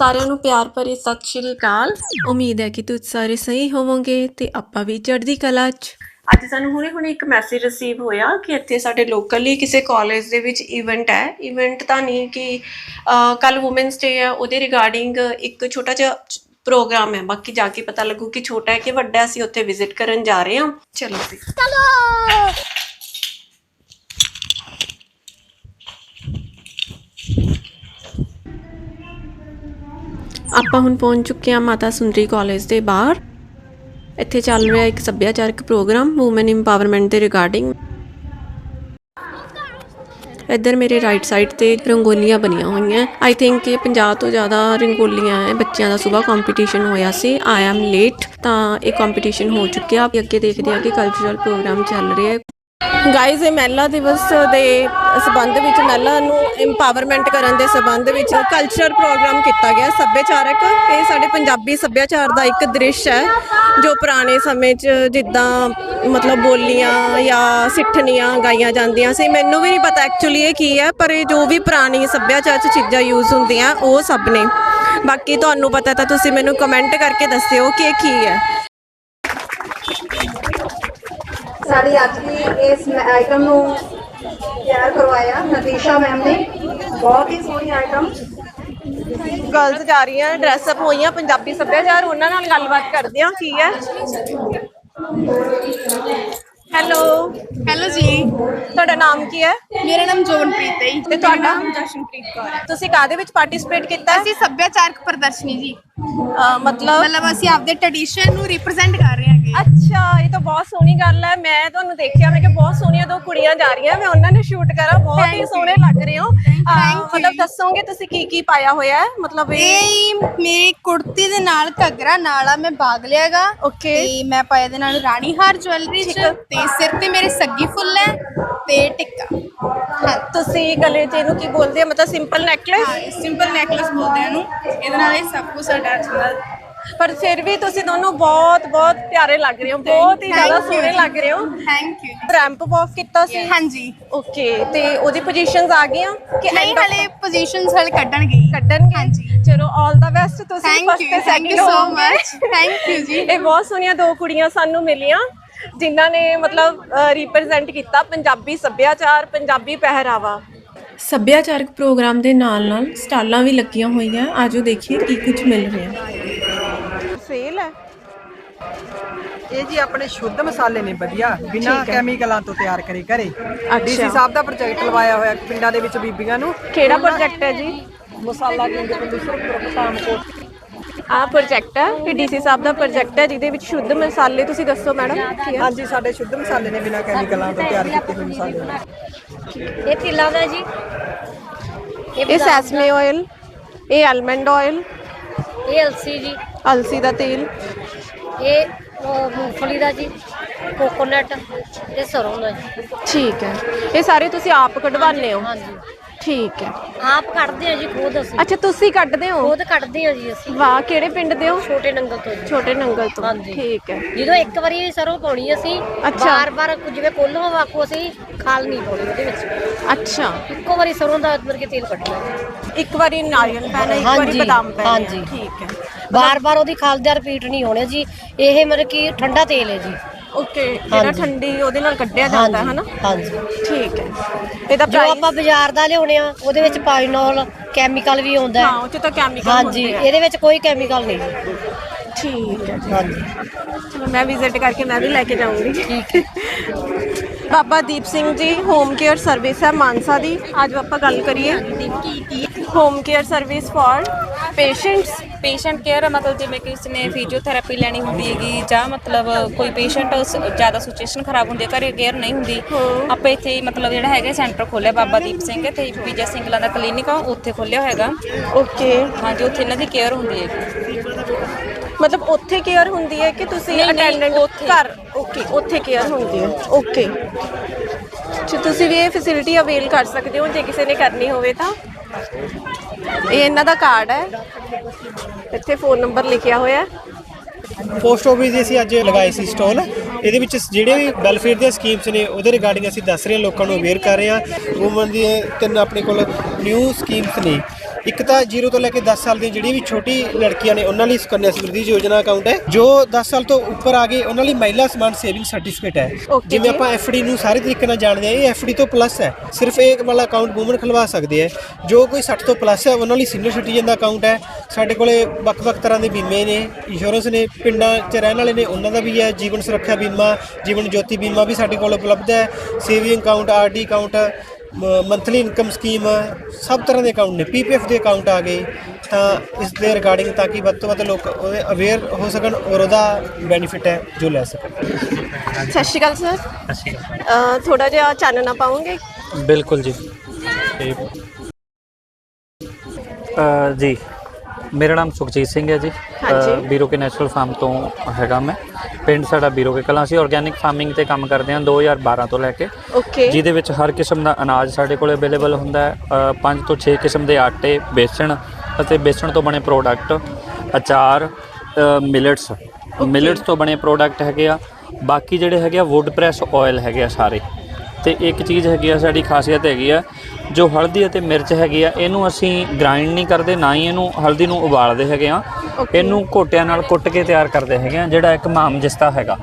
ਸਾਰਿਆਂ ਨੂੰ ਪਿਆਰ ਭਰੀ ਸਤਿ ਸ਼੍ਰੀ ਅਕਾਲ। ਉਮੀਦ ਹੈ ਕਿ ਤੁਸੀਂ ਸਾਰੇ ਸਹੀ ਹੋਵੋਗੇ ਤੇ ਆਪਾਂ ਵੀ ਚੜ੍ਹਦੀ ਕਲਾ 'ਚ। ਅੱਜ ਸਾਨੂੰ ਹੁਣੇ-ਹੁਣੇ ਇੱਕ ਮੈਸੇਜ ਰਿਸੀਵ ਹੋਇਆ ਕਿ ਇੱਥੇ ਸਾਡੇ ਲੋਕਲੀ ਕਿਸੇ ਕਾਲਜ ਦੇ ਵਿੱਚ ਇਵੈਂਟ ਹੈ। ਇਵੈਂਟ ਤਾਂ ਨਹੀਂ ਕਿ ਕੱਲ ਔਮਨਸ ਡੇ ਹੈ ਉਹਦੇ ਰਿਗਾਰਡਿੰਗ ਇੱਕ ਛੋਟਾ ਜਿਹਾ ਪ੍ਰੋਗਰਾਮ ਹੈ। ਬਾਕੀ ਜਾ ਕੇ ਪਤਾ ਲੱਗੂ ਕਿ ਛੋਟਾ ਹੈ ਕਿ ਵੱਡਾ ਹੈ। ਅਸੀਂ ਉੱਥੇ ਵਿਜ਼ਿਟ ਕਰਨ ਜਾ ਰਹੇ ਹਾਂ। ਚਲੋ ਜੀ। ਆਪਾਂ ਹੁਣ ਪਹੁੰਚ ਚੁੱਕੇ ਹਾਂ ਮਾਤਾ ਸੁੰਦਰੀ ਕਾਲਜ ਦੇ ਬਾਹਰ। ਇੱਥੇ ਚੱਲ ਰਿਹਾ ਇੱਕ ਸੱਭਿਆਚਾਰਕ ਪ੍ਰੋਗਰਾਮ ਔਮਨ ਇੰਪਾਵਰਮੈਂਟ ਦੇ ਰਿਗਾਰਡਿੰਗ ਇੱਧਰ ਮੇਰੇ ਰਾਈਟ ਸਾਈਡ ਤੇ ਰੰਗੋਲੀਆਂ ਬਣੀਆਂ ਹੋਈਆਂ। ਆਈ ਥਿੰਕ ਇਹ 50 ਤੋਂ ਜ਼ਿਆਦਾ ਰੰਗੋਲੀਆਂ ਹੈ। ਬੱਚਿਆਂ ਦਾ ਸਵੇਰ ਕੰਪੀਟੀਸ਼ਨ ਹੋਇਆ ਸੀ। ਆਈ ਐਮ ਲੇਟ ਤਾਂ ਇਹ ਕੰਪੀਟੀਸ਼ਨ ਹੋ ਚੁੱਕਿਆ। ਅੱਗੇ ਦੇਖਦੇ ਹਾਂ ਕਿ ਕਲਚਰਲ ਪ੍ਰੋਗਰਾਮ ਚੱਲ ਰਿਹਾ ਹੈ। ਗਾਇਜ਼, ਇਹ ਮਹਿਲਾ ਦਿਵਸ ਦੇ ਸਬੰਧ ਵਿੱਚ ਮਹਿਲਾ ਨੂੰ ਇੰਪਾਵਰਮੈਂਟ ਕਰਨ ਦੇ ਸਬੰਧ ਵਿੱਚ ਕਲਚਰਲ ਪ੍ਰੋਗਰਾਮ ਕੀਤਾ ਗਿਆ, ਸੱਭਿਆਚਾਰਕ। ਇਹ ਸਾਡੇ ਪੰਜਾਬੀ ਸੱਭਿਆਚਾਰ ਦਾ ਇੱਕ ਦ੍ਰਿਸ਼ ਹੈ, ਜੋ ਪੁਰਾਣੇ ਸਮੇਂ 'ਚ ਜਿੱਦਾਂ ਮਤਲਬ ਬੋਲੀਆਂ ਜਾਂ ਸਿੱਠਣੀਆਂ ਗਾਈਆਂ ਜਾਂਦੀਆਂ ਸੀ। ਮੈਨੂੰ ਵੀ ਨਹੀਂ ਪਤਾ ਐਕਚੁਅਲੀ ਇਹ ਕੀ ਹੈ, ਪਰ ਇਹ ਜੋ ਵੀ ਪੁਰਾਣੀ ਸੱਭਿਆਚਾਰ 'ਚ ਚੀਜ਼ਾਂ ਯੂਜ਼ ਹੁੰਦੀਆਂ, ਉਹ ਸਭ ਨੇ। ਬਾਕੀ ਤੁਹਾਨੂੰ ਪਤਾ ਤਾਂ ਤੁਸੀਂ ਮੈਨੂੰ ਕਮੈਂਟ ਕਰਕੇ ਦੱਸਿਓ ਕਿ ਇਹ ਕੀ ਹੈ। ਸਾਡੀ ਅੱਜ ਦੀ ਇਸ ਆਈਟਮ ਨੂੰ ਤਿਆਰ ਕਰਵਾਇਆ। ਨਤੀਸ਼ਾ ਮੈਮ ਨੇ। ਬਹੁਤ ਹੀ ਸੋਹਣੀ ਆਈਟਮ ਗਰਲਸ ਜਾ ਰਹੀਆਂ ਡਰੈਸ ਅਪ ਹੋਈਆਂ ਪੰਜਾਬੀ ਸੱਭਿਆਚਾਰ ਉਹਨਾਂ ਨਾਲ ਗੱਲਬਾਤ ਕਰਦੇ ਹਾਂ ਕੀ ਹੈ? ਹੈਲੋ ਹੈਲੋ ਜੀ। ਤੁਹਾਡਾ ਨਾਮ ਕੀ ਹੈ? ਮੇਰਾ ਨਾਮ ਜੋਨਪ੍ਰੀਤ ਹੈ ਤੇ ਤੁਹਾਡਾ? ਨਾਮ ਜਸ਼ਨਪ੍ਰੀਤ ਕੌਰ ਹੈ। ਤੁਸੀਂ ਕਾਦੇ ਵਿੱਚ ਪਾਰਟਿਸਿਪੇਟ ਕੀਤਾ? ਹੈ ਅਸੀਂ ਸੱਭਿਆਚਾਰਕ ਪ੍ਰਦਰਸ਼ਨੀ ਜੀ। ਮਤਲਬ ਮਤਲਬ ਅਸੀਂ ਆਪਦੇ ਟ੍ਰੈਡੀਸ਼ਨ ਨੂੰ ਰਿਪਰੈਜ਼ੈਂਟ ਕਰ ਰਹੇ ਹਾਂਗੇ ਅੱਛਾ ਇਹ ਤਾਂ ਬਹੁਤ ਸੋਹਣੀ ਗੱਲ ਹੈ। ਮੈਂ ਤੁਹਾਨੂੰ ਦੇਖਿਆ ਮੈਂ ਕਿ ਬਹੁਤ ਸੋਹਣੀਆਂ ਦੋ ਕੁੜੀਆਂ ਜਾ ਰਹੀਆਂ। ਮੈਂ ਉਹਨਾਂ ਨੂੰ ਸ਼ੂਟ ਕਰਾਂ। ਬਹੁਤ ਹੀ. ਸੋਹਣੇ ਲੱਗ ਰਹੇ ਹੋ। ਅਹ. ਮਤਲਬ ਦੱਸੋਗੇ ਤੁਸੀਂ ਕੀ ਕੀ ਪਾਇਆ ਹੋਇਆ ਹੈ? ਮਤਲਬ ਇਹ ਇਹ ਮੇਰੀ ਕੁੜਤੀ ਦੇ ਨਾਲ ਘੱਗਰਾ ਨਾਲ ਆ ਮੈਂ ਬਾਗ ਲਿਆਗਾ। ਓਕੇ ਤੇ ਮੈਂ ਪਾਇਆ ਦੇ ਨਾਲ ਰਾਣੀ ਹਾਰ ਜੁਐਲਰੀ ਚ ਤੇ ਸਿਰ ਤੇ ਮੇਰੇ ਸੱਗੀ ਫੁੱਲ ਹੈ ਤੇ ਟਿੱਕਾ। ਤੁਸੀਂ ਗਲੇ 'ਚ ਇਹਨੂੰ ਕੀ ਬੋਲਦੇ ਆ ਮਤਲਬ ਸਿੰਪਲ ਨੈਕਲੇਸ ਸਿੰਪਲ ਨੈਕਲੇਸ ਬੋਲਦੇ ਆ ਇਹਨੂੰ। ਇਹਦੇ ਨਾਲ ਇਹ ਸਭ ਕੁਝ ਅਟੈਚ ਹੁੰਦਾ ਪਰ ਫਿਰ ਵੀ ਤੁਸੀਂ ਦੋਨੋਂ ਬਹੁਤ ਬਹੁਤ ਪਿਆਰੇ ਲੱਗ ਰਹੇ ਹੋ ਬਹੁਤ ਹੀ ਜ਼ਿਆਦਾ ਸੋਹਣੇ। ਲੱਗ ਰਹੇ ਹੋ। ਥੈਂਕ ਯੂ ਰੈਂਪ ਵਾਕ ਕੀਤਾ ਸੀ? ਹਾਂਜੀ। ਓਕੇ ਤੇ ਉਹਦੀ ਪੋਜੀਸ਼ਨਸ ਆ ਗਈਆਂ ਕਿ ਨਹੀਂ end of- ਹਲੇ ਪੋਜੀਸ਼ਨਸ ਹਲੇ ਕੱਢਣਗੇ। ਕੱਢਣਗੇ? ਹਾਂਜੀ। ਚਲੋ 올 ਦਾ ਬੈਸਟ ਤੁਸੀਂ ਥੈਂਕ ਯੂ ਤੇ ਥੈਂਕ ਯੂ ਸੋ ਹੋਵੋਗੇ। ਮਚ ਥੈਂਕ ਯੂ ਜੀ। ਇਹ ਬਹੁਤ ਸੋਹਣੀਆਂ ਦੋ ਕੁੜੀਆਂ ਸਾਨੂੰ ਮਿਲੀਆਂ ਜਿਨ੍ਹਾਂ ਨੇ ਮਤਲਬ ਰਿਪਰੈਜ਼ੈਂਟ ਕੀਤਾ ਪੰਜਾਬੀ ਸੱਭਿਆਚਾਰ ਪੰਜਾਬੀ ਪਹਿਰਾਵਾ। ਸੱਭਿਆਚਾਰਕ ਪ੍ਰੋਗਰਾਮ ਦੇ ਨਾਲ-ਨਾਲ ਸਟਾਲਾਂ ਵੀ ਲੱਗੀਆਂ ਹੋਈਆਂ। ਆਜੋ ਦੇਖੀਏ ਕੀ ਕੁਝ ਮਿਲ ਰਿਹਾ। ਸੇਲ ਹੈ? ਇਹ ਜੀ ਆਪਣੇ ਸ਼ੁੱਧ ਮਸਾਲੇ ਨੇ ਵਧੀਆ। ਬਿਨਾਂ ਠੀਕ ਹੈ। ਕੈਮੀਕਲਾਂ ਤੋਂ ਤਿਆਰ ਕਰੇ ਘਰੇ। ਅੱਛਾ। ਡੀਸੀ ਸਾਹਿਬ ਦਾ ਪ੍ਰੋਜੈਕਟ ਲਵਾਇਆ ਹੋਇਆ ਪਿੰਡਾਂ ਦੇ ਵਿੱਚ ਬੀਬੀਆਂ ਨੂੰ। ਕਿਹੜਾ ਪ੍ਰੋਜੈਕਟ ਹੈ ਜੀ? ਮਸਾਲਾ ਕਿੰਗ ਪ੍ਰੋਡਿਊਸਰ ਪਠਾਨਕੋਟ ਆਹ ਪ੍ਰੋਜੈਕਟ ਹੈ ਕਿ ਡੀਸੀ ਸਾਹਿਬ ਦਾ ਪ੍ਰੋਜੈਕਟ ਹੈ ਜਿਹਦੇ ਵਿੱਚ ਸ਼ੁੱਧ ਮਸਾਲੇ ਤੁਸੀਂ ਦੱਸੋ ਮੈਡਮ ਕੀ ਹੈ? ਹਾਂਜੀ ਸਾਡੇ ਸ਼ੁੱਧ ਮਸਾਲੇ ਨੇ ਬਿਨਾਂ ਕੈਮੀਕਲਾਂ ਤੋਂ ਤਿਆਰ ਕੀਤੇ ਹੋਏ ਮਸਾਲੇ ਨੇ। ਇਹ ਤਿਲਾਂ ਦਾ ਜੀ? ਇਹ ਸੈਸਮੇ ਆਇਲ ਇਹ ਆਲਮੰਡ ਆਇਲ ਇਹ ਅਲਸੀ ਜੀ। ਅਲਸੀ ਦਾ ਤੇਲ। ਇਹ ਉਹ ਮੂੰਗਫਲੀ ਦਾ ਜੀ ਕੋਕੋਨਟ ਤੇ ਸਰੋਂ ਦਾ ਜੀ। ਠੀਕ ਹੈ। ਇਹ ਸਾਰੇ ਤੁਸੀਂ ਆਪ ਕਢਵਾਉਂਦੇ ਹੋ? ਹਾਂਜੀ। ਠੀਕ ਹੈ। ਆਪ ਕੱਢਦੇ ਆ ਜੀ ਖੁਦ ਅਸੀਂ। ਅੱਛਾ ਤੁਸੀਂ ਕੱਢਦੇ ਹੋ? ਖੁਦ ਕੱਢਦੇ ਆ ਜੀ ਅਸੀਂ। ਵਾਹ ਕਿਹੜੇ ਪਿੰਡ ਦੇ ਹੋ? ਛੋਟੇ ਨੰਗਲ ਤੋਂ ਜੀ। ਛੋਟੇ ਨੰਗਲ ਤੋਂ ਹਾਂਜੀ। ਠੀਕ ਹੈ। ਜਦੋਂ ਇੱਕ ਵਾਰੀ ਸਰੋਂ ਪਾਉਣੀ ਅਸੀਂ ਅੱਛਾ। ਬਾਰ-ਬਾਰ ਜਿਵੇਂ ਕੋਲੋਂ ਵਾਕੂ ਅਸੀਂ ਖਾਲ ਨਹੀਂ ਪਾਉਣੀ ਉਹਦੇ ਵਿੱਚ। ਅੱਛਾ। ਇੱਕੋ ਵਾਰੀ ਸਰੋਂ ਦਾ ਅੰਦਰ ਕੇ ਤੇਲ ਕੱਢਣਾ। ਇੱਕ ਵਾਰੀ ਨਾਰੀਅਲ ਪੈਣਾ ਇੱਕ ਵਾਰੀ ਹਾਂਜੀ, ਬਦਾਮ ਪੈਣਾ ਹਾਂਜੀ। ਠੀਕ ਹੈ। ਬਾਰ-ਬਾਰ ਉਹਦੀ ਖਾਲ ਦਾ ਰਿਪੀਟ ਨਹੀਂ ਹੋਣਾ ਜੀ। ਇਹ ਮਤਲਬ ਕਿ ਠੰਡਾ ਤੇਲ ਹੈ ਜੀ। ਓਕੇ ਜਿਹੜਾ ਹਾਂਜੀ। ਠੰਡੀ ਉਹਦੇ ਨਾਲ ਕੱਢਿਆ ਜਾਂਦਾ ਹੈ ਹਨਾ? ਹਾਂਜੀ। ਠੀਕ ਹੈ। ਇਹਦਾ ਜੋ ਪ੍ਰਾਈਸ ਆਪਾਂ ਬਾਜ਼ਾਰ ਦਾ ਲਿਆਉਣੇ ਆ ਉਹਦੇ ਵਿੱਚ ਪਾਈਨੋਲ ਕੈਮੀਕਲ ਵੀ ਆਉਂਦਾ ਹਾਂ। ਹੈ ਉਹ ਚ ਤਾਂ ਕੈਮੀਕਲ ਹਾਂਜੀ ਹੁੰਦੇ ਆ। ਇਹਦੇ ਵਿੱਚ ਕੋਈ ਕੈਮੀਕਲ ਨਹੀਂ। ਜੀ ਠੀਕ ਹੈ ਜੀ। ਹਾਂਜੀ। ਚਲੋ ਮੈਂ ਵਿਜ਼ਿਟ ਕਰਕੇ ਮੈਂ ਵੀ ਲੈ ਕੇ ਜਾਊਂਗੀ। ਠੀਕ ਹੈ। Baba Deep Singh ji home care service ਹੈ ਮਾਨਸਾ ਦੀ। ਅੱਜ ਆਪਾਂ ਗੱਲ ਕਰੀਏ home care service for patients patient care ਮਤਲਬ ਜਿਵੇਂ ਕਿ ਉਸਨੇ ਫਿਜ਼ੀਓਥੈਰੇਪੀ ਲੈਣੀ ਹੁੰਦੀ ਹੈਗੀ ਜਾਂ ਮਤਲਬ ਕੋਈ ਪੇਸ਼ੈਂਟ ਜ਼ਿਆਦਾ ਸਿਚੁਏਸ਼ਨ ਖਰਾਬ ਹੁੰਦੀ ਹੈ ਘਰੇ ਕੇਅਰ ਨਹੀਂ ਹੁੰਦੀ। ਆਪਾਂ ਇੱਥੇ ਹੀ ਮਤਲਬ ਜਿਹੜਾ ਹੈਗਾ ਸੈਂਟਰ ਖੋਲਿਆ ਬਾਬਾ ਦੀਪ ਸਿੰਘ ਤੇ ਵਿਜੇ ਸਿੰਘਲਾ ਦਾ ਕਲੀਨਿਕ ਆ ਉੱਥੇ ਖੋਲਿਆ ਹੋਏਗਾ। ਓਕੇ ਹਾਂਜੀ ਉੱਥੇ ਇਹਨਾਂ ਦੀ ਕੇਅਰ ਹੁੰਦੀ ਹੈਗੀ ਮਤਲਬ ਉੱਥੇ ਕੇਅਰ ਹੁੰਦੀ ਹੈ ਕਿ ਤੁਸੀਂ ਅਟੈਂਡੈਂਟ ਉੱਥੇ। ਘਰ? ਓਕੇ ਉੱਥੇ ਕੇਅਰ ਹੁੰਦੀ ਹੈ। ਓਕੇ ਤੇ ਤੁਸੀਂ ਵੀ ਇਹ ਫੈਸਿਲਿਟੀ ਅਵੇਲ ਕਰ ਸਕਦੇ ਹੋ ਜੇ ਕਿਸੇ ਨੇ ਕਰਨੀ ਹੋਵੇ ਤਾਂ। ਇਹ ਇਹਨਾਂ ਦਾ ਕਾਰਡ ਹੈ। ਇੱਥੇ ਫੋਨ ਨੰਬਰ ਲਿਖਿਆ ਹੋਇਆ। ਪੋਸਟ ਆਫਿਸ ਦੀ ਅਸੀਂ ਅੱਜ ਲਗਾਏ ਸੀ ਸਟਾਲ ਇਹਦੇ ਵਿੱਚ ਜਿਹੜੇ ਵੀ ਵੈਲਫੇਅਰ ਦੀਆਂ ਸਕੀਮਸ ਨੇ, ਉਹਦੇ ਰਿਗਾਰਡਿੰਗ ਅਸੀਂ ਦੱਸ ਰਹੇ ਹਾਂ, ਲੋਕਾਂ ਨੂੰ ਅਵੇਅਰ ਕਰ ਰਹੇ ਹਾਂ। ਵੂਮਨ ਦੀ ਤਿੰਨ ਆਪਣੇ ਕੋਲ ਨਿਊ ਸਕੀਮਸ ਨੇ। ਇੱਕ ਤਾਂ 0 ਤੋਂ ਲੈ ਕੇ 10 ਸਾਲ ਦੀਆਂ ਜਿਹੜੀਆਂ ਵੀ ਛੋਟੀ ਲੜਕੀਆਂ ਨੇ ਉਹਨਾਂ ਲਈ ਸੁਕੰਨਿਆ ਸਮਰਿੱਧੀ ਯੋਜਨਾ ਅਕਾਊਂਟ ਹੈ ਜੋ 10 ਸਾਲ ਤੋਂ ਉੱਪਰ ਆ ਗਏ ਉਹਨਾਂ ਲਈ ਮਹਿਲਾ ਸਮਾਨ ਸੇਵਿੰਗ ਸਰਟੀਫਿਕੇਟ ਹੈ। ਜਿਵੇਂ ਆਪਾਂ ਐਫਡੀ ਨੂੰ ਸਾਰੇ ਤਰੀਕੇ ਨਾਲ ਜਾਣਦੇ ਹਾਂ ਇਹ ਐਫਡੀ ਤੋਂ ਪਲੱਸ ਹੈ। ਸਿਰਫ ਇਹ ਵਾਲਾ ਅਕਾਊਂਟ ਵੂਮਨ ਖਲਵਾ ਸਕਦੇ ਹੈ। ਜੋ ਕੋਈ 60 ਤੋਂ ਪਲੱਸ ਹੈ ਉਹਨਾਂ ਲਈ ਸੀਨੀਅਰ ਸਿਟੀਜ਼ਨ ਦਾ ਅਕਾਊਂਟ ਹੈ। ਸਾਡੇ ਕੋਲੇ ਵੱਖ-ਵੱਖ ਤਰ੍ਹਾਂ ਦੇ ਬੀਮੇ ਨੇ ਇੰਸ਼ੋਰੈਂਸ ਨੇ ਪਿੰਡਾਂ 'ਚ ਰਹਿਣ ਵਾਲੇ ਨੇ ਉਹਨਾਂ ਦਾ ਵੀ ਹੈ। ਜੀਵਨ ਸੁਰੱਖਿਆ ਬੀਮਾ ਜੀਵਨ ਜੋਤੀ ਬੀਮਾ ਵੀ ਸਾਡੇ ਕੋਲ ਉਪਲਬਧ ਹੈ। Saving account RD account monthly income scheme ਸਭ ਤਰ੍ਹਾਂ ਦੇ ਅਕਾਊਂਟ ਨੇ। ਪੀਪੀਐਫ ਦੇ ਅਕਾਊਂਟ ਆ ਗਏ। ਤਾਂ ਇਸ ਦੇ ਰਿਗਾਰਡਿੰਗ ਤਾਂ ਕਿ ਵੱਧ ਤੋਂ ਵੱਧ ਲੋਕ ਉਹਦੇ ਅਵੇਅਰ ਹੋ ਸਕਣ ਔਰ ਉਹਦਾ ਬੈਨੀਫਿਟ ਹੈ ਜੋ ਲੈ ਸਕਣ। ਸਤਿ ਸ਼੍ਰੀ ਅਕਾਲ ਸਰ। ਥੋੜਾ ਜਿਹਾ ਚਾਨਣਾ ਪਾਉਂਗੇ ਬਿਲਕੁਲ ਜੀ। ਅ, ਜੀ। ਮੇਰਾ ਨਾਮ ਸੁਖਜੀਤ ਸਿੰਘ ਹੈ ਜੀ। ਹਾਂਜੀ। ਬੀਰੋ ਕੇ ਨੈਚੁਰਲ ਫਾਰਮ ਤੋਂ ਹੈਗਾ ਮੈਂ। ਪਿੰਡ ਸਾਡਾ ਬੀਰੋ ਕੇ ਕਲਾਂ ਅਸੀਂ ਆਰਗੈਨਿਕ ਫਾਰਮਿੰਗ ਤੇ ਕੰਮ ਕਰਦੇ ਹਾਂ 2012 ਤੋਂ ਲੈ ਕੇ। ਓਕੇ। ਜਿਹਦੇ ਵਿੱਚ ਹਰ ਕਿਸਮ ਦਾ ਅਨਾਜ ਸਾਡੇ ਕੋਲ ਅਵੇਲੇਬਲ ਹੁੰਦਾ ਹੈ। 5 ਤੋਂ 6 ਕਿਸਮ ਦੇ ਆਟੇ ਬੇਸਣ ਅਤੇ ਬੇਸਣ ਤੋਂ ਬਣੇ ਪ੍ਰੋਡਕਟ ਅਚਾਰ ਮਿਲਟਸ। ਮਿਲਟਸ ਤੋਂ ਬਣੇ ਪ੍ਰੋਡਕਟ ਹੈਗੇ ਆ। ਬਾਕੀ ਜਿਹੜੇ ਹੈਗੇ ਆ ਵੁੱਡ ਪ੍ਰੈਸ ਆਇਲ ਹੈਗੇ ਆ ਸਾਰੇ। ਤੇ ਇੱਕ ਚੀਜ਼ ਹੈਗੀ ਆ ਸਾਡੀ ਖਾਸੀਅਤ ਹੈਗੀ ਆ ਜੋ ਹਲਦੀ ਅਤੇ ਮਿਰਚ ਹੈਗੀ ਆ ਇਹਨੂੰ ਅਸੀਂ ਗ੍ਰਾਈਂਡ ਨਹੀਂ ਕਰਦੇ ਨਾ ਹੀ ਇਹਨੂੰ ਹਲਦੀ ਨੂੰ ਉਬਾਲਦੇ ਹੈਗੇ ਆ। ਇਹਨੂੰ ਘੋਟਿਆਂ ਨਾਲ ਕੁੱਟ ਕੇ ਤਿਆਰ ਕਰਦੇ ਹੈਗੇ ਆ ਜਿਹੜਾ ਇੱਕ ਮਾਮਜਿਸਤਾ ਹੈਗਾ।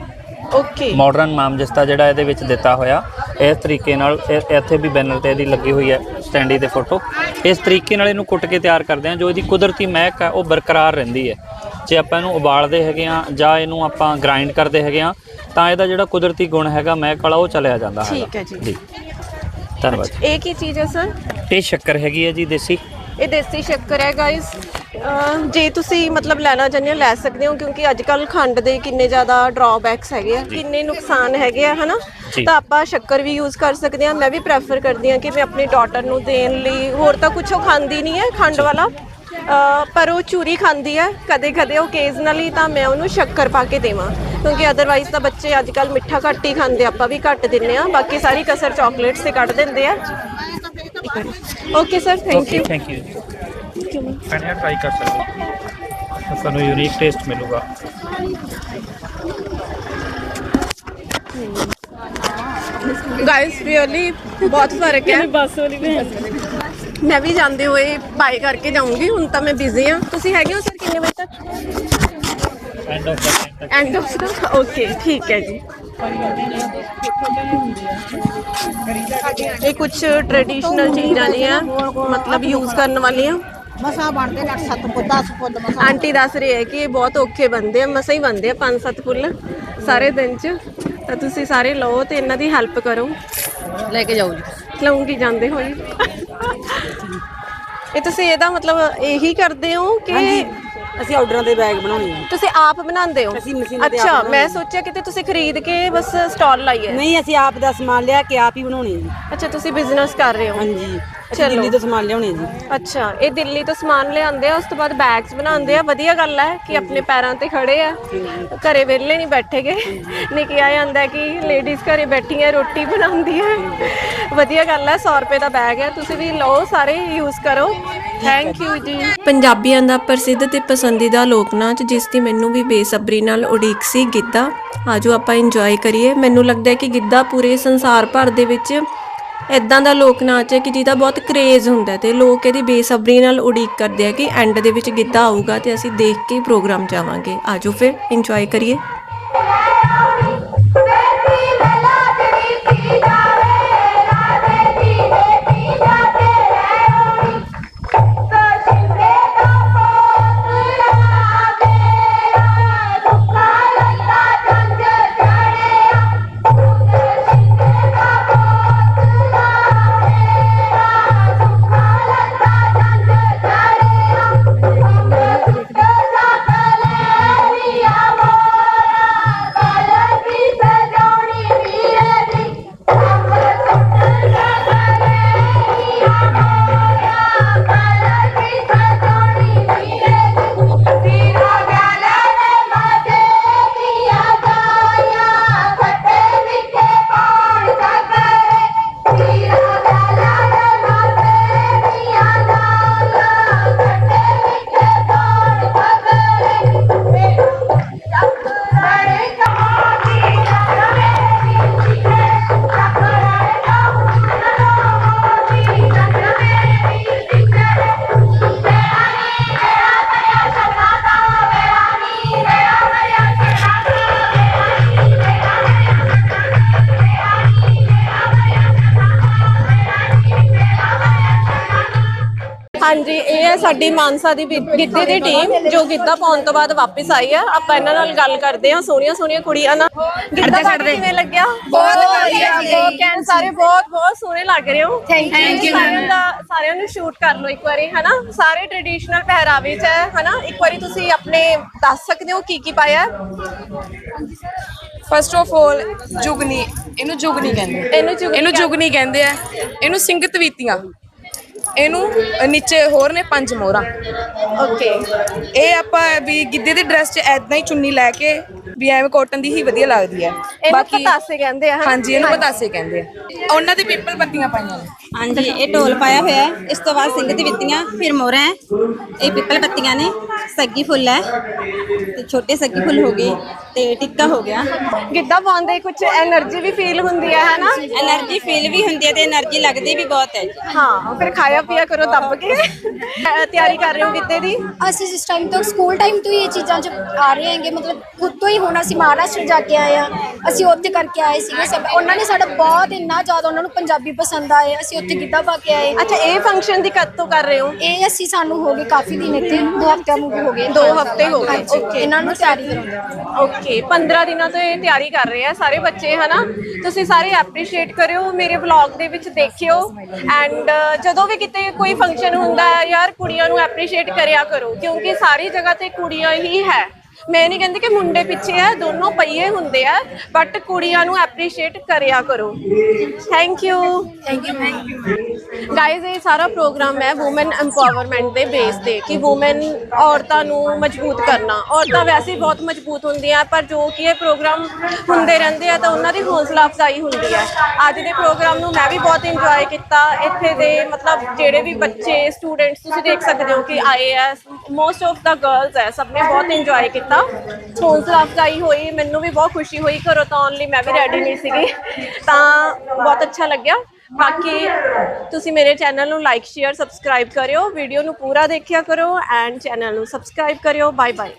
ਓਕੇ। ਮਾਡਰਨ ਮਾਮਜਿਸਤਾ ਜਿਹੜਾ ਇਹਦੇ ਵਿੱਚ ਦਿੱਤਾ ਹੋਇਆ ਇਸ ਤਰੀਕੇ ਨਾਲ ਇਹ- ਇੱਥੇ ਵੀ ਬੈਨਰ ਤੇ ਇਹਦੀ ਲੱਗੀ ਹੋਈ ਹੈ ਸਟੈਂਡੀ ਤੇ ਫੋਟੋ ਇਸ ਤਰੀਕੇ ਨਾਲ ਇਹਨੂੰ ਕੁੱਟ ਕੇ ਤਿਆਰ ਕਰਦੇ ਆ ਜੋ ਇਹਦੀ ਕੁਦਰਤੀ ਮਹਿਕ ਹੈ ਉਹ ਬਰਕਰਾਰ ਰਹਿੰਦੀ ਹੈ। ਜੇ ਆਪਾਂ ਇਹਨੂੰ ਉਬਾਲਦੇ ਹੈਗੇ ਆ ਜਾਂ ਇਹਨੂੰ ਆਪਾਂ ਗ੍ਰਾਈਂਡ ਕਰਦੇ ਹੈਗੇ ਆ ਤਾਂ ਇਹਦਾ ਜਿਹੜਾ ਕੁਦਰਤੀ ਗੁਣ ਹੈਗਾ ਮਹਿਕ ਵਾਲਾ ਉਹ ਚਲਿਆ ਜਾਂਦਾ ਹੈਗਾ। ਠੀਕ ਹੈ ਜੀ। ਜੀ। ਧੰਨਵਾਦ। ਇਹ ਕੀ ਚੀਜ਼ ਹੈ ਸਰ? ਇਹ ਸ਼ੱਕਰ ਹੈਗੀ ਹੈ ਜੀ ਦੇਸੀ। ਇਹ ਦੇਸੀ ਸ਼ੱਕਰ ਹੈ ਗਾਇਸ ਜੇ ਤੁਸੀਂ ਮਤਲਬ ਲੈਣਾ ਚਾਹੁੰਦੇ ਹੋ ਲੈ ਸਕਦੇ ਹੋ ਕਿਉਂਕਿ ਅੱਜ ਕੱਲ ਖੰਡ ਦੇ ਕਿੰਨੇ ਜ਼ਿਆਦਾ ਡਰਾਬੈਕਸ ਹੈਗੇ ਆ ਕਿੰਨੇ ਨੁਕਸਾਨ ਹੈਗੇ ਆ ਹਨਾ? ਜੀ। ਤਾਂ ਆਪਾਂ ਸ਼ੱਕਰ ਵੀ ਯੂਜ਼ ਕਰ ਸਕਦੇ ਹਾਂ। ਮੈਂ ਵੀ ਪ੍ਰੈਫਰ ਕਰਦੀ ਹਾਂ ਕਿ ਮੈਂ ਆਪਣੀ ਡਾਟਰ ਨੂੰ ਦੇਣ ਲਈ ਹੋਰ ਤਾਂ ਕੁਝ ਉਹ ਖਾਂਦੀ ਨਹੀਂ ਹੈ ਖੰਡ ਵਾਲਾ। ਅ, ਪਰ ਉਹ ਚੂਰੀ ਖਾਂਦੀ ਹੈ ਕਦੇ ਕਦੇ ਓਕੇਜ਼ਨਲੀ ਤਾਂ ਮੈਂ ਉਹਨੂੰ ਸ਼ੱਕਰ ਪਾ ਕੇ ਦੇਵਾਂ। ਕਿਉਂਕਿ ਅਦਰਵਾਈਜ਼ ਤਾਂ ਬੱਚੇ ਅੱਜ ਕੱਲ ਮਿੱਠਾ ਘੱਟ ਹੀ ਖਾਂਦੇ ਆਪਾਂ ਵੀ ਘੱਟ ਦਿੰਨੇ ਆ ਬਾਕੀ ਸਾਰੀ ਕਸਰ ਚਾਕਲੇਟਸ ਤੇ ਕੱਢ ਦਿੰਦੇ ਆ। Okay sir thank okay you thank you ਪੈਨਿਆ try ਕਰ ਸਕਦੇ ਤੁਹਾਨੂੰ ਯੂਨੀਕ ਟੇਸਟ ਮਿਲੂਗਾ। ਗਾਇਸ ਰੀਅਲੀ ਬਹੁਤ ਫ਼ਰਕ ਹੈ। ਬੱਸ ਵਾਲੀ ਮੈਂ ਵੀ ਜਾਂਦੇ ਹੋਏ ਬਾਈ ਕਰਕੇ ਜਾਊਂਗੀ ਹੁਣ ਤਾਂ ਮੈਂ ਬਿਜ਼ੀ ਹਾਂ। ਤੁਸੀਂ ਹੈਗੇ ਹੋ ਸਰ ਕਿੰਨੇ ਵਜੇ ਤੱਕ? End of the end of the okay ਠੀਕ ਹੈ ਜੀ। ਇਹ ਕੁਝ ਟ੍ਰੈਡੀਸ਼ਨਲ ਚੀਜ਼ਾਂ ਨੇ ਆ ਮਤਲਬ ਯੂਜ਼ ਕਰਨ ਵਾਲੀਆਂ। ਮਸਾ ਬਣਦੇ ਨੇ 7 ਫੁੱਟ 10 ਫੁੱਟ ਮਸਾ ਆਂਟੀ ਦੱਸ ਰਹੀ ਹੈ ਕਿ ਇਹ ਬਹੁਤ ਔਖੇ ਬੰਦੇ ਆ ਮਸਾਂ ਹੀ ਬੰਦੇ ਆ ਪੰਜ ਸੱਤ ਫੁੱਲ ਸਾਰੇ ਦਿਨ ਚ। ਤਾਂ ਤੁਸੀਂ ਸਾਰੇ ਲਓ ਤੇ ਇਹਨਾਂ ਦੀ ਹੈਲਪ ਕਰੋ। ਲੈ ਕੇ ਜਾਓ ਜੀ। ਲਊਂਗੀ ਜਾਂਦੇ ਹੋਏ। ਇਹ ਤੁਸੀਂ ਇਹਦਾ ਮਤਲਬ ਇਹੀ ਕਰਦੇ ਹੋ ਕਿ ਅਸੀਂ ਆਰਡਰਾਂ ਦੇ ਬੈਗ ਬਣਾਉਣੇ ਆ। ਤੁਸੀਂ ਆਪ ਬਣਾਉਂਦੇ ਹੋ? ਅਸੀਂ machine ਤੇ ਅੱਛਾ ਮੈਂ। ਸੋਚਿਆ ਕਿਤੇ ਤੁਸੀਂ ਖਰੀਦ ਕੇ ਬਸ ਸਟਾਲ ਲਾਈ ਹੈ। ਨਹੀਂ ਅਸੀਂ ਆਪ ਦਾ ਸਮਾਨ ਲਿਆ ਕੇ ਆਪ ਹੀ ਬਣਾਉਣੇ ਜੀ। ਅੱਛਾ ਤੁਸੀਂ ਬਿਜ਼ਨਸ ਕਰ ਰਹੇ ਹੋ। ਹਾਂਜੀ। ਅਸੀਂ ਚਲੋ। ਦਿੱਲੀ ਤੋਂ ਸਮਾਨ ਲਿਆਉਣੇ ਜੀ। ਅੱਛਾ ਇਹ ਦਿੱਲੀ ਤੋਂ ਸਮਾਨ ਲਿਆਉਂਦੇ ਆ ਉਸ ਤੋਂ ਬਾਅਦ ਬੈਗਸ ਬਣਾਉਂਦੇ ਆ। ਵਧੀਆ ਗੱਲ ਹੈ ਕਿ ਆਪਣੇ ਪੈਰਾਂ ਤੇ ਖੜੇ ਆ। ਘਰੇ ਵਿਹਲੇ ਨਹੀਂ ਬੈਠੇਗੇ। ਨਹੀਂ ਕਿਹਾ ਜਾਂਦਾ ਕਿ ਲੇਡੀਜ਼ ਘਰੇ ਬੈਠੀਆਂ ਰੋਟੀ ਬਣਾਉਂਦੀ ਹੈ ਵਧੀਆ ਗੱਲ ਹੈ 100 ਰੁਪਏ ਦਾ ਬੈਗ ਹੈ ਤੁਸੀਂ ਵੀ ਲਓ ਸਾਰੇ ਯੂਜ਼ ਕਰੋ। ਥੈਂਕ ਯੂ ਜੀ। ਪੰਜਾਬੀਆਂ ਦਾ ਪ੍ਰਸਿੱਧ ਤੇ ਪਸੰਦੀਦਾ ਲੋਕ ਨਾਚ ਜਿਸ ਦੀ ਮੈਨੂੰ ਵੀ ਬੇਸਬਰੀ ਨਾਲ ਉਡੀਕ ਸੀ ਗਿੱਧਾ। ਆਜੋ ਆਪਾਂ ਇੰਜੋਏ ਕਰੀਏ। ਮੈਨੂੰ ਲੱਗਦਾ ਹੈ ਕਿ ਗਿੱਧਾ ਪੂਰੇ ਸੰਸਾਰ ਭਰ ਦੇ ਵਿੱਚ ਇਦਾਂ ਦਾ ਲੋਕ ਨਾਚ ਹੈ ਕਿ ਜਿਹਦਾ ਬਹੁਤ ਕਰੇਜ਼ ਹੁੰਦਾ ਹੈ ਤੇ ਲੋਕ ਇਹਦੀ ਬੇਸਬਰੀ ਨਾਲ ਉਡੀਕ ਕਰਦੇ ਆ ਕਿ ਐਂਡ ਦੇ ਵਿੱਚ ਗਿੱਧਾ ਆਊਗਾ ਤੇ ਅਸੀਂ ਦੇਖ ਕੇ ਪ੍ਰੋਗਰਾਮ ਜਾਵਾਂਗੇ ਆਜੋ ਫਿਰ ਇੰਜੋਏ ਕਰੀਏ। ਹਾਂਜੀ ਇਹ ਹੈ ਸਾਡੀ ਮਾਨਸਾ ਦੀ ਗਿ- ਗਿੱਧੇ ਦੀ ਟੀਮ ਜੋ ਗਿੱਧਾ ਪਾਉਣ ਤੋਂ ਬਾਅਦ ਵਾਪਸ ਆਈ ਹੈ ਆਪਾਂ ਇਹਨਾਂ ਨਾਲ ਗੱਲ ਕਰਦੇ ਹਾਂ। ਸੋਹਣੀਆਂ ਸੋਹਣੀਆਂ ਕੁੜੀਆਂ ਨਾਲ। ਗਿੱਧਾ ਪਾ ਕੇ ਕਿਵੇਂ ਲੱਗਿਆ? ਬਹੁਤ ਵਧੀਆ ਬਹੁਤ ਕਹਿਣ ਸਾਰੇ ਬਹੁਤ ਬਹੁਤ ਸੋਹਣੇ ਲੱਗ ਰਹੇ ਹੋ। ਥੈਂਕ ਯੂ ਸਾਰਿਆਂ ਦਾ ਸਾਰਿਆਂ ਨੂੰ ਸ਼ੂਟ ਕਰ ਲਓ ਇੱਕ ਵਾਰੀ ਹਨਾ? ਸਾਰੇ ਟ੍ਰੈਡੀਸ਼ਨਲ ਪਹਿਰਾਵੇ ਚ ਹੈ ਹਨਾ? ਇੱਕ ਵਾਰੀ ਤੁਸੀਂ ਆਪਣੇ ਦੱਸ ਸਕਦੇ ਹੋ ਕੀ ਕੀ ਪਾਇਆ ਹੈ? ਫਸਟ ਆਫ ਆਲ ਜੁਗਨੀ। ਇਹਨੂੰ ਜੁਗਨੀ ਕਹਿੰਦੇ। ਇਹਨੂੰ ਜੁਗਨੀ ਇਹਨੂੰ ਜੁਗਨੀ ਕਹਿੰਦੇ ਆ। ਇਹਨੂੰ ਸਿੰਗਤ ਵੀਤੀਆਂ ਇਹਨੂੰ ਨੀਚੇ ਹੋਰ ਨੇ ਪੰਜ ਮੋਹਰਾਂ। ਓਕੇ ਇਹ ਆਪਾਂ ਵੀ ਗਿੱਧੇ ਦੀ ਡਰੈਸ 'ਚ ਐਦਾਂ ਹੀ ਚੁੰਨੀ ਲੈ ਕੇ ਵੀ ਐਵੇਂ ਕਾਟਨ ਦੀ ਹੀ ਵਧੀਆ ਲੱਗਦੀ ਹੈ। ਇਹਨੂੰ ਪਤਾਸੇ ਕਹਿੰਦੇ ਆ? ਹਾਂਜੀ ਇਹਨੂੰ ਪਤਾਸੇ ਕਹਿੰਦੇ ਆ। ਉਹਨਾਂ ਦੇ ਪੀਪਲ ਪੱਤੀਆਂ ਪਾਈਆਂ ਨੇ। ਹਾਂਜੀ ਇਹ ਢੋਲ ਪਾਇਆ ਹੋਇਆ ਹੈ। ਇਸ ਤੋਂ ਬਾਅਦ ਸਿੰਘ ਦੀ ਵਿੱਤੀਆਂ ਫਿਰ ਮੋਹਰਾਂ ਇਹ ਪਿੱਪਲ ਪੱਤੀਆਂ ਨੇ। ਸੱਗੀ ਫੁੱਲ ਹੈ। ਤੇ ਛੋਟੇ ਸੱਗੀ ਫੁੱਲ ਹੋ ਗਏ ਤੇ ਟਿੱਕਾ ਹੋ ਗਿਆ। ਗਿੱਧਾ ਪਾਉਂਦੇ ਕੁਝ એનર્ਜੀ ਵੀ ਫੀਲ ਹੁੰਦੀ ਹੈ ਹਨਾ? એનર્ਜੀ ਫੀਲ ਵੀ ਹੁੰਦੀ ਹੈ ਤੇ એનર્ਜੀ ਲੱਗਦੀ ਵੀ ਬਹੁਤ ਹੈ ਜੀ। ਹਾਂ ਫਿਰ ਖਾਇਆ ਪੀਆ ਕਰੋ ਦੱਬ ਕੇ। ਤਿਆਰੀ ਕਰ ਰਹੇ ਹੋ ਗਿੱਧੇ ਦੀ? ਅਸੀਂ ਜਿਸ ਟਾਈਮ ਤੋਂ ਸਕੂਲ ਟਾਈਮ ਤੋਂ ਹੀ ਇਹ ਚੀਜ਼ਾਂ ਜੋ ਆ ਰਹੇ ਹੈਗੇ ਮਤਲਬ ਖੁਦ ਤੋਂ ਹੀ ਹੁਣ ਅਸੀਂ ਮਹਾਰਾਸ਼ਟਰ ਜਾ ਕੇ ਆਏ ਆ ਅਸੀਂ ਉੱਥੇ ਕਰਕੇ ਆਏ ਸੀਗੇ ਸਭ। ਉਹਨਾਂ ਨੇ ਸਾਡਾ ਬਹੁਤ ਇੰਨਾ ਜ਼ਿਆਦਾ ਉਹਨਾਂ ਨੂੰ ਪੰਜਾਬੀ ਪਸੰਦ ਆਏ। ਅਸੀਂ ਉੱਥੇ ਗਿੱਧਾ ਪਾ ਕੇ ਆਏ। ਅੱਛਾ ਇਹ ਫੰਕਸ਼ਨ ਦੀ ਕਦ ਤੋਂ ਕਰ ਰਹੇ ਹੋ? ਇਹ ਅਸੀਂ ਸਾਨੂੰ ਹੋ ਗਏ ਕਾਫੀ ਦਿਨ ਇੱਥੇ। ਦੋ ਹਫ਼ਤਿਆਂ ਨੂੰ ਵੀ ਹੋ ਗਏ। ਦੋ ਹਫ਼ਤੇ ਹੋ ਗਏ, okay. ਇਹਨਾਂ ਨੂੰ ਤਿਆਰੀ ਕਰਾਉਂਦੇ ਓਕੇ 15 ਦਿਨਾਂ ਤੋਂ ਇਹ ਤਿਆਰੀ ਕਰ ਰਹੇ ਆ ਸਾਰੇ ਬੱਚੇ ਹਨਾ? ਤੁਸੀਂ ਸਾਰੇ ਐਪਰੀਸ਼ੀਏਟ ਕਰਿਓ ਮੇਰੇ ਵਲੌਗ ਦੇ ਵਿੱਚ ਦੇਖਿਓ। ਐਂਡ ਜਦੋਂ ਵੀ ਕਿਤੇ ਕੋਈ ਫੰਕਸ਼ਨ ਹੁੰਦਾ ਹੈ ਯਾਰ ਕੁੜੀਆਂ ਨੂੰ ਐਪਰੀਸ਼ੀਏਟ ਕਰਿਆ ਕਰੋ ਕਿਉਂਕਿ ਸਾਰੀ ਜਗ੍ਹਾ ਤੇ ਕੁੜੀਆਂ ਹੀ ਹੈ। ਮੈਂ ਨਹੀਂ ਕਹਿੰਦੀ ਕਿ ਮੁੰਡੇ ਪਿੱਛੇ ਆ ਦੋਨੋਂ ਪਈਏ ਹੁੰਦੇ ਆ ਬਟ ਕੁੜੀਆਂ ਨੂੰ ਐਪਰੀਸ਼ੀਏਟ ਕਰਿਆ ਕਰੋ। Thank you thank you guys ਇਹ ਸਾਰਾ ਪ੍ਰੋਗਰਾਮ ਹੈ ਔਮਨ ਐਮਪਾਵਰਮੈਂਟ ਦੇ ਬੇਸ ਤੇ ਕਿ ਔਮਨ ਔਰਤਾਂ ਨੂੰ ਮਜ਼ਬੂਤ ਕਰਨਾ। ਔਰਤਾਂ ਵੈਸੇ ਹੀ ਬਹੁਤ ਮਜ਼ਬੂਤ ਹੁੰਦੀਆਂ ਪਰ ਜੋ ਕਿ ਇਹ ਪ੍ਰੋਗਰਾਮ ਹੁੰਦੇ ਰਹਿੰਦੇ ਆ ਤਾਂ ਉਹਨਾਂ ਦੀ ਹੌਸਲਾ ਅਫਜ਼ਾਈ ਹੁੰਦੀ ਹੈ ਅੱਜ ਦੇ ਪ੍ਰੋਗਰਾਮ ਨੂੰ ਮੈਂ ਵੀ ਬਹੁਤ ਇੰਜੋਏ ਕੀਤਾ। ਇੱਥੇ ਦੇ ਮਤਲਬ ਜਿਹੜੇ ਵੀ ਬੱਚੇ ਸਟੂਡੈਂਟਸ ਤੁਸੀਂ ਦੇਖ ਸਕਦੇ ਹੋ ਕਿ ਆਏ ਆ ਮੋਸਟ ਆਫ ਦਾ ਗਰਲਸ ਹੈ, ਸਭ ਨੇ ਬਹੁਤ ਇੰਜੋਏ ਕੀਤਾ। ਹੌਸਲਾ ਅਫਜ਼ਾਈ ਹੋਈ, ਮੈਨੂੰ ਵੀ ਬਹੁਤ ਖੁਸ਼ੀ ਹੋਈ ਘਰੋਂ ਤਾਂ ਆਉਣ ਲਈ ਮੈਂ ਵੀ ਰੈਡੀ ਨਹੀਂ ਸੀਗੀ। ਤਾਂ ਬਹੁਤ ਅੱਛਾ ਲੱਗਿਆ। ਬਾਕੀ ਤੁਸੀਂ ਮੇਰੇ ਚੈਨਲ ਨੂੰ ਲਾਈਕ ਸ਼ੇਅਰ ਸਬਸਕ੍ਰਾਈਬ ਕਰਿਓ। ਵੀਡੀਓ ਨੂੰ ਪੂਰਾ ਦੇਖਿਆ ਕਰੋ ਐਂਡ ਚੈਨਲ ਨੂੰ ਸਬਸਕ੍ਰਾਈਬ ਕਰਿਓ। Bye bye